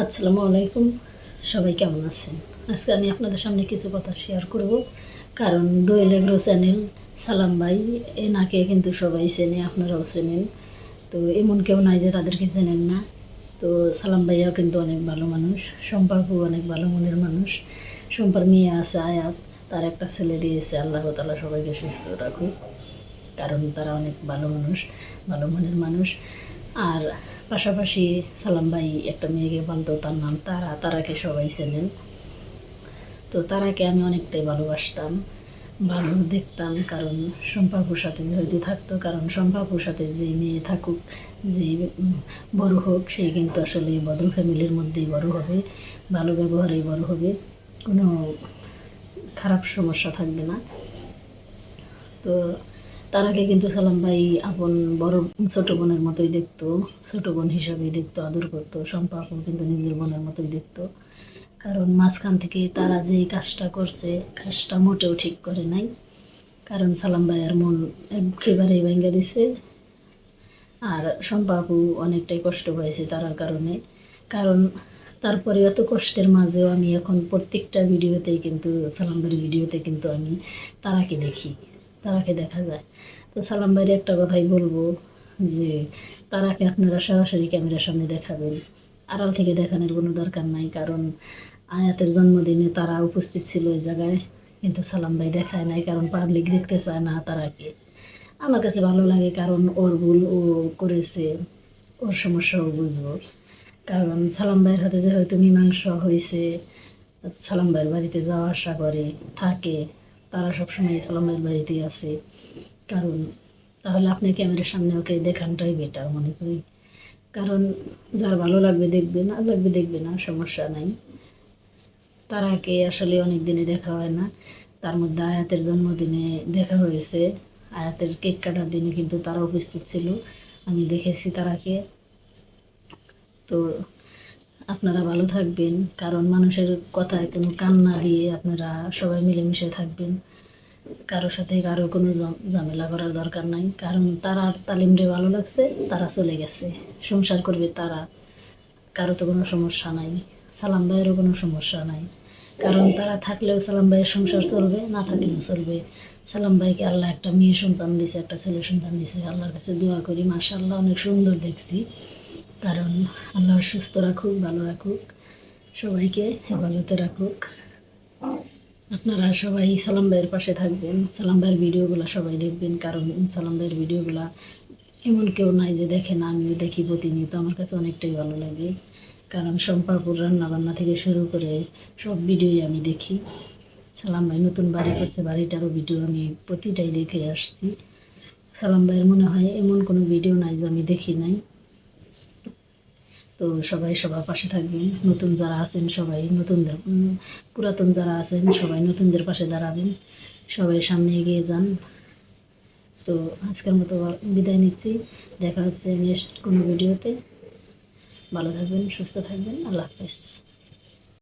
আসসালামু আলাইকুম। সবাই কেমন আছেন? আজকে আমি আপনাদের সামনে কিছু কথা শেয়ার করব। কারণ দোয়েল এগ্রো চ্যানেল সালাম ভাই, এনাকে কিন্তু সবাই চেনে, আপনারাও চেনেন। তো এমন কেউ নাই যে তাদেরকে চেনেন না। তো সালাম ভাইয়াও কিন্তু অনেক ভালো মানুষ, সম্পর্কও অনেক ভালো মনের মানুষ। সম্পার মেয়ে আছে আয়াত, তার একটা ছেলে দিয়েছে, আল্লাহ তালা সবাইকে সুস্থ রাখুক। কারণ তারা অনেক ভালো মানুষ, ভালো মনের মানুষ। আর পাশাপাশি সালাম ভাই একটা মেয়েকে বলতো, তার নাম তারা, তারাকে সবাই চেনেন। তো তারাকে আমি অনেকটাই ভালোবাসতাম, ভালো দেখতাম, কারণ সম্পাপুর সাথে যেহেতু থাকতো, কারণ সম্পাপুর সাথে যে মেয়ে থাকুক, যে বড় হোক সেই কিন্তু আসলে ভদ্র ফ্যামিলির মধ্যেই বড় হবে, ভালো ব্যবহারেই বড় হবে, কোনো খারাপ সমস্যা থাকবে না। তো তার আগে কিন্তু সালাম ভাই আপন বড় ছোট বোনের মতোই দেখতো, ছোট বোন হিসাবেই দেখতো, আদর করতো সম্পাপন কিন্তু নিজের বোনের মতোই দেখতো। কারণ মাঝখান থেকে তারা যে কাজটা করছে, কাজটা মোটেও ঠিক করে নাই। কারণ সালাম ভাইয়ের মন একেবারেই ভেঙে দিছে। আর সম্পাপু অনেকটাই কষ্ট পাইছে তার কারণে। কারণ তারপরে এত কষ্টের মাঝেও আমি এখন প্রত্যেকটা ভিডিওতেই কিন্তু, সালাম ভাইয়ের ভিডিওতে কিন্তু আমি তারাকে দেখি। তারাকে দেখা যায়। তো সালাম ভাইয়ের একটা কথাই বলব যে, তারাকে আপনারা সরাসরি ক্যামেরার সামনে দেখাবেন। আড়াল থেকে দেখানোর কোনো দরকার নাই, কারণ আয়াতের জন্মদিনে তারা উপস্থিত ছিল ওই জায়গায়, কিন্তু সালাম ভাই দেখায় নাই, কারণ পাবলিক দেখতে চায় না তারাকে। আমার কাছে ভালো লাগে কারণ ওর ভুল ও করেছে, ওর সমস্যাও বুঝব। কারণ সালাম ভাইয়ের হাতে যেহেতু মীমাংসা হয়েছে, সালাম ভাইয়ের বাড়িতে যাওয়া আসা করে, থাকে তারা সবসময় সালাম ভাইয়ের বাড়িতেই আছে। কারণ তাহলে আপনি ক্যামেরার সামনে ওকে দেখানটাই বেটার মনে করি। কারণ যার ভালো লাগবে দেখবে, না লাগবে দেখবে না, সমস্যা নাই। তারাকে আসলে অনেক দিনে দেখা হয় না। তার মধ্যে আয়াতের জন্মদিনে দেখা হয়েছে। আয়াতের কেক কাটার দিনে কিন্তু তারা উপস্থিত ছিল। আমি দেখেছি তারাকে তো আপনারা ভালো থাকবেন, কারণ মানুষের কথায় কোনো কান না দিয়ে আপনারা সবাই মিলেমিশে থাকবেন। কারোর সাথে কারও কোনো ঝামেলা করার দরকার নাই, কারণ তারা তালিমরে ভালো লাগছে, তারা চলে গেছে। সংসার করবে তারা, কারও তো কোনো সমস্যা নাই। সালাম ভাইয়েরও কোনো সমস্যা নাই। কারণ তারা থাকলেও সালাম ভাইয়ের সংসার চলবে, না থাকলেও চলবে। সালাম ভাইকে আল্লাহ একটা মেয়ে সন্তান দিছে, একটা ছেলে সন্তান দিছে। আল্লাহর কাছে দোয়া করি মাশাল্লাহ অনেক সুন্দর দেখছি। কারণ আল্লাহ সুস্থ রাখুক, ভালো রাখুক, সবাইকে হেফাজতে রাখুক। আপনারা সবাই সালাম ভাইয়ের পাশে থাকবেন, সালাম ভাইয়ের ভিডিওগুলো সবাই দেখবেন, কারণ সালাম ভাইয়ের ভিডিওগুলো এমন কেউ নাই যে দেখে না, আমিও দেখি প্রতিনিয়ত, আমার কাছে অনেকটাই ভালো লাগে। কারণ সম্পাপুর রান্নাবান্না থেকে শুরু করে সব ভিডিওই আমি দেখি। সালাম ভাই নতুন বাড়ি করছে, বাড়িটারও ভিডিও আমি প্রতিটাই দেখে আসছি। সালাম ভাইয়ের মনে হয় এমন কোনো ভিডিও নাই যে আমি দেখি নাই। তো সবাই সবার পাশে থাকবেন। নতুন যারা আছেন, সবাই নতুনদের পুরাতন যারা আছেন, সবাই নতুনদের পাশে দাঁড়াবেন। সবাই সামনে এগিয়ে যান। তো আজকের মতো বিদায় নিচ্ছি। দেখা হচ্ছে নেক্সট কোনো ভিডিওতে। ভালো থাকবেন, সুস্থ থাকবেন। আল্লাহ হাফেজ।